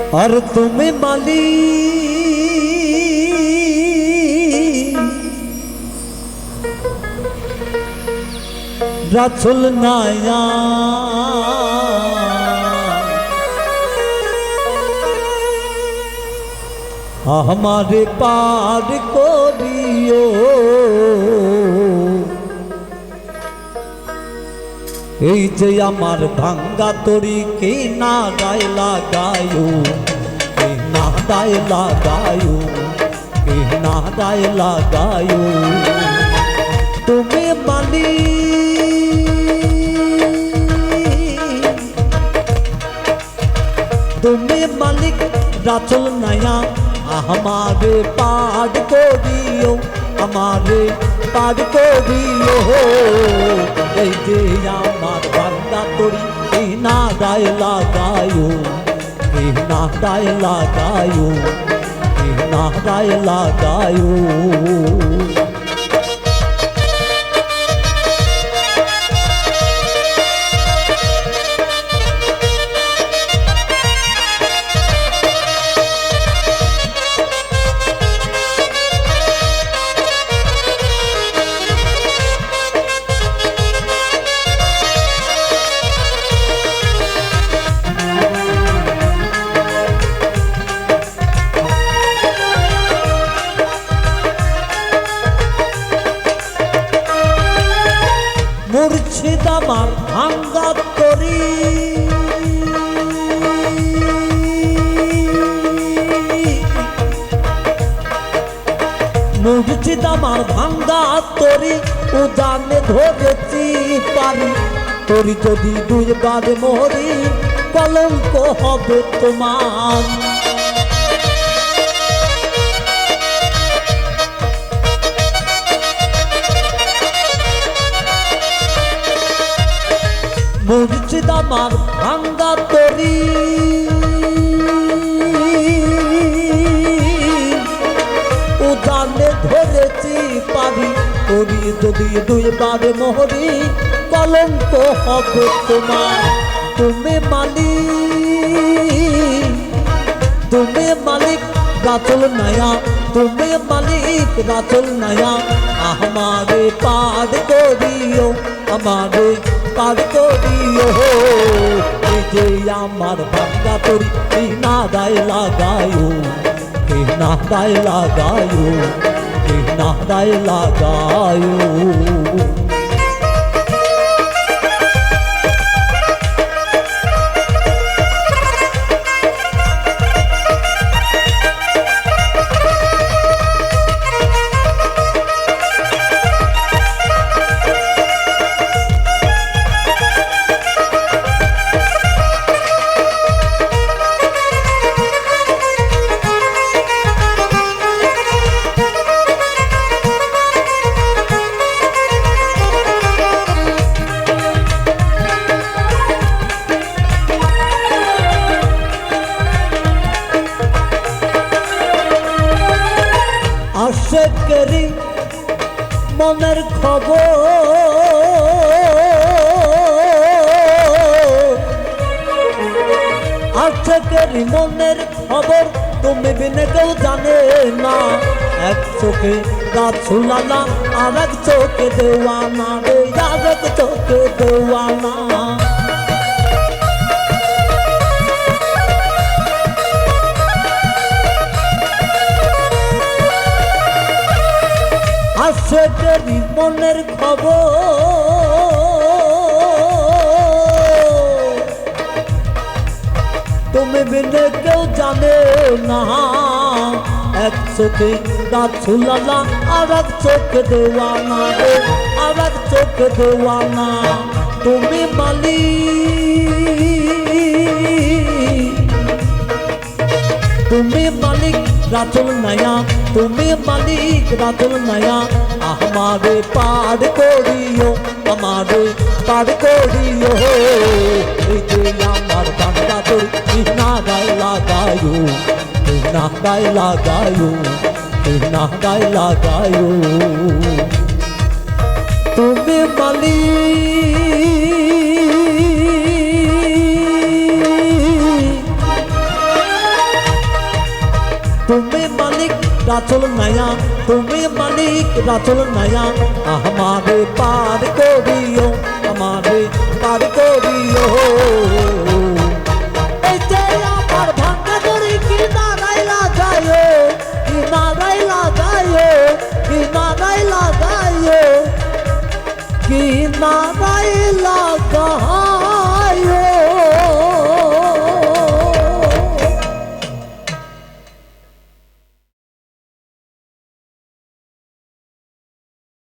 और तुम माली। रसुल नाया। हाँ, हमारे पार को दियो। এই যে আমার ভাঙ্গা তরি কে না গায় লাগায়ো কে না গায় লাগায়ো কে না গায় লাগায়ো। তুমি মালি তুমি মালিক, রাচল নয়া, আমারে পাড করিও আমারে পাড করিও এই যে আমার বান্দা তরি এই না গায় লাগায়ো। এই না গায় লাগায়ো। এই না গায় লাগায়ো। আমার ভাঙ্গা তরি মুর্শিদ আমার ভাঙ্গা তরি উদানে ধরেছি পারি তরি যদি দুইবার মরি, কলঙ্ক হবে তোমার। আমার ভাঙ্গা তরি। উদানে ধরেছি পারি তরি, যদি দুইবার মোহরি, কলঙ্ক হবে তোমার। তুমি মালিক তুমি মালিক রাচল নয়া তুমি মালিক রাচল নয়া আমারে পার করিও আমারে পার করিও যে আমার ভাঙ্গা তরি না দায় লাগায়ো কে না দায় লাগায়ো কে না দায় লাগায়ো মনের খবর। মনের খবর তুমি বিনে কেউ জানে না। এক চোখে গাছুলালা আর এক চোখে দেওয়ানা। রে আর এক চোখে দেওয়ানা। আসে মনের খবর। তুমি বিনে কেউ জানে না। এক চোখে গাছ ছুলালা আর এক চোখে দেওয়ানা আর এক চোখে দেওয়ানা। তুমি মালিক। তুমি মালিক রাতুল নয়া তুমি মালিক রাতুল নয়া আমারে পার করিও, আমারে পার করিও এই যে আমার বাংলা তোর না গায় লাগায়ো না গায় লাগায়ো না গায় লাগায়ো তুমি মালিক রাতুল নয়া তুমি মালিক রাতুল নয়া আমারে পার করিও, আমারে পার করিও। এই যে আমার ভাঙ্গা গড়ি